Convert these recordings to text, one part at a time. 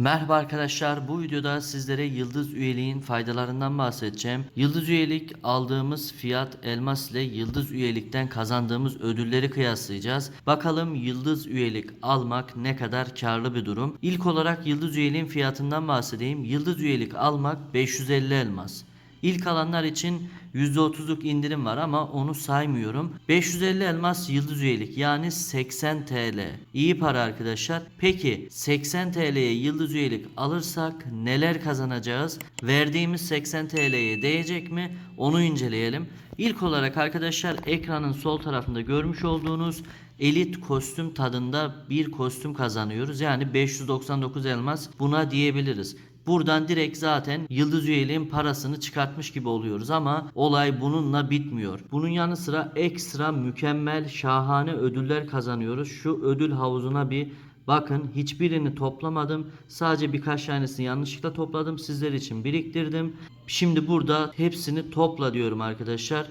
Merhaba arkadaşlar bu videoda sizlere yıldız üyeliğin faydalarından bahsedeceğim. Yıldız üyelik aldığımız fiyat elmas ile yıldız üyelikten kazandığımız ödülleri kıyaslayacağız. Bakalım yıldız üyelik almak ne kadar karlı bir durum. İlk olarak yıldız üyeliğin fiyatından bahsedeyim. Yıldız üyelik almak 550 elmas. İlk alanlar için %30'luk indirim var ama onu saymıyorum. 550 elmas yıldız üyelik yani 80 TL. İyi para arkadaşlar. Peki 80 TL'ye yıldız üyelik alırsak neler kazanacağız? Verdiğimiz 80 TL'ye değecek mi? Onu inceleyelim. İlk olarak arkadaşlar ekranın sol tarafında görmüş olduğunuz elit kostüm tadında bir kostüm kazanıyoruz. Yani 599 elmas buna diyebiliriz. Buradan direkt zaten yıldız üyeliğin parasını çıkartmış gibi oluyoruz ama olay bununla bitmiyor. Bunun yanı sıra ekstra mükemmel şahane ödüller kazanıyoruz. Şu ödül havuzuna bir bakın hiçbirini toplamadım. Sadece birkaç tanesini yanlışlıkla topladım. Sizler için biriktirdim. Şimdi burada hepsini topla diyorum arkadaşlar.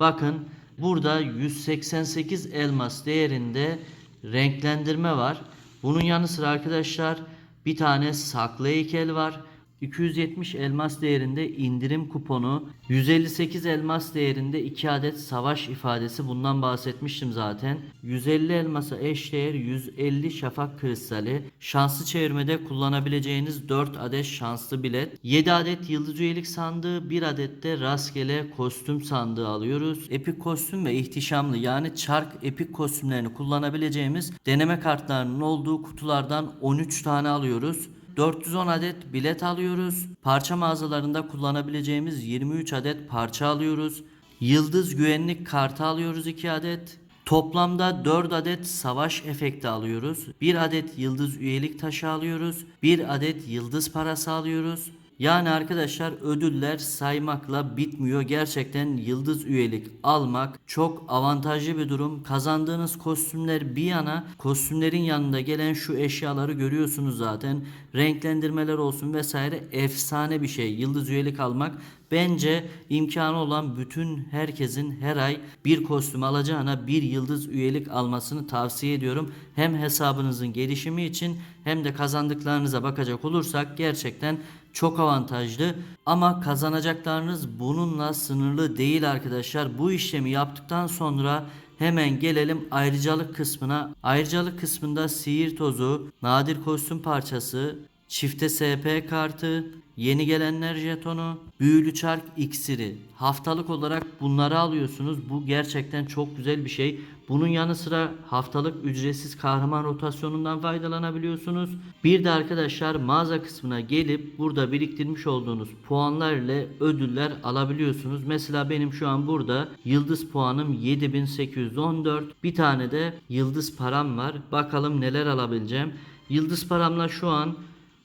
Bakın burada 188 elmas değerinde renklendirme var. Bunun yanı sıra arkadaşlar bir tane saklı heykel var. 270 elmas değerinde indirim kuponu, 158 elmas değerinde 2 adet savaş ifadesi bundan bahsetmiştim zaten. 150 elmasa eşdeğer 150 şafak kristali, şanslı çevirmede kullanabileceğiniz 4 adet şanslı bilet, 7 adet yıldız üyelik sandığı, 1 adet de rastgele kostüm sandığı alıyoruz. Epik kostüm ve ihtişamlı yani çark epik kostümlerini kullanabileceğimiz deneme kartlarının olduğu kutulardan 13 tane alıyoruz. 410 adet bilet alıyoruz. Parça mağazalarında kullanabileceğimiz 23 adet parça alıyoruz. Yıldız güvenlik kartı alıyoruz 2 adet. Toplamda 4 adet savaş efekti alıyoruz. 1 adet yıldız üyelik taşı alıyoruz. 1 adet yıldız parası alıyoruz. Yani arkadaşlar ödüller saymakla bitmiyor. Gerçekten yıldız üyelik almak çok avantajlı bir durum. Kazandığınız kostümler bir yana kostümlerin yanında gelen şu eşyaları görüyorsunuz zaten. Renklendirmeler olsun vesaire efsane bir şey. Yıldız üyelik almak Bence imkanı olan bütün herkesin her ay bir kostüm alacağına bir yıldız üyelik almasını tavsiye ediyorum. Hem hesabınızın gelişimi için hem de kazandıklarınıza bakacak olursak gerçekten çok avantajlı ama kazanacaklarınız bununla sınırlı değil arkadaşlar. Bu işlemi yaptıktan sonra Hemen gelelim ayrıcalık kısmına. Ayrıcalık kısmında sihir tozu, nadir kostüm parçası, çifte SP kartı, yeni gelenler jetonu, büyülü çark iksiri. Haftalık olarak bunları alıyorsunuz. Bu gerçekten çok güzel bir şey. Bunun yanı sıra haftalık ücretsiz kahraman rotasyonundan faydalanabiliyorsunuz. Bir de arkadaşlar mağaza kısmına gelip burada biriktirmiş olduğunuz puanlar ile ödüller alabiliyorsunuz. Mesela benim şu an burada yıldız puanım 7814. Bir tane de yıldız param var. Bakalım neler alabileceğim. Yıldız paramla şu an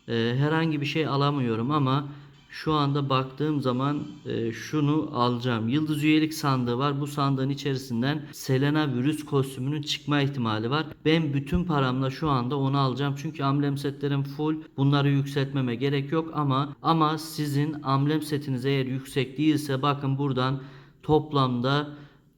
e, herhangi bir şey alamıyorum ama şu anda baktığım zaman e, şunu alacağım. Yıldız üyelik sandığı var. Bu sandığın içerisinden Selena virüs kostümünün çıkma ihtimali var. Ben bütün paramla şu anda onu alacağım. Çünkü amblem setlerim full. Bunları yükseltmeme gerek yok ama ama sizin amblem setiniz eğer yüksek değilse bakın buradan toplamda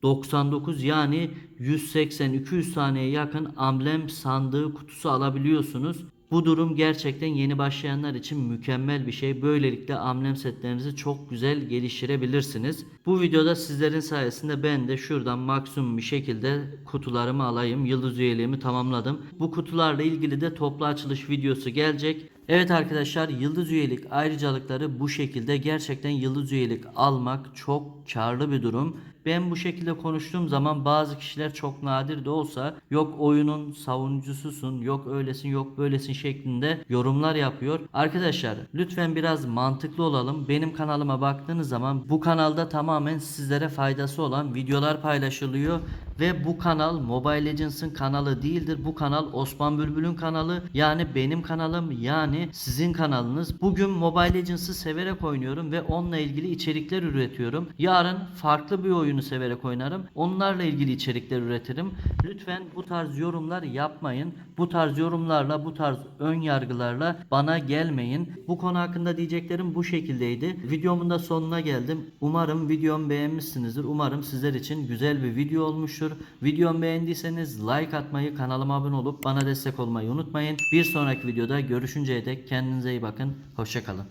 99 yani 180-200 taneye yakın amblem sandığı kutusu alabiliyorsunuz. Bu durum gerçekten yeni başlayanlar için mükemmel bir şey. Böylelikle amblem setlerinizi çok güzel geliştirebilirsiniz. Bu videoda sizlerin sayesinde ben de şuradan maksimum bir şekilde kutularımı alayım. Yıldız üyeliğimi tamamladım. Bu kutularla ilgili de toplu açılış videosu gelecek. Evet arkadaşlar yıldız üyelik ayrıcalıkları bu şekilde gerçekten yıldız üyelik almak çok karlı bir durum. Ben bu şekilde konuştuğum zaman bazı kişiler çok nadir de olsa yok oyunun savunucususun, yok öylesin, yok böylesin şeklinde yorumlar yapıyor. Arkadaşlar lütfen biraz mantıklı olalım. Benim kanalıma baktığınız zaman bu kanalda tamamen sizlere faydası olan videolar paylaşılıyor ve bu kanal Mobile Legends'ın kanalı değildir. Bu kanal Osman Bülbül'ün kanalı. Yani benim kanalım yani sizin kanalınız. Bugün Mobile Legends'ı severek oynuyorum ve onunla ilgili içerikler üretiyorum. Yarın farklı bir oyunu severek oynarım. Onlarla ilgili içerikler üretirim. Lütfen bu tarz yorumlar yapmayın. Bu tarz yorumlarla, bu tarz ön yargılarla bana gelmeyin. Bu konu hakkında diyeceklerim bu şekildeydi. Videomun da sonuna geldim. Umarım videomu beğenmişsinizdir. Umarım sizler için güzel bir video olmuştur. Videomu beğendiyseniz like atmayı, kanalıma abone olup bana destek olmayı unutmayın. Bir sonraki videoda görüşünceye dek kendinize iyi bakın. Hoşçakalın.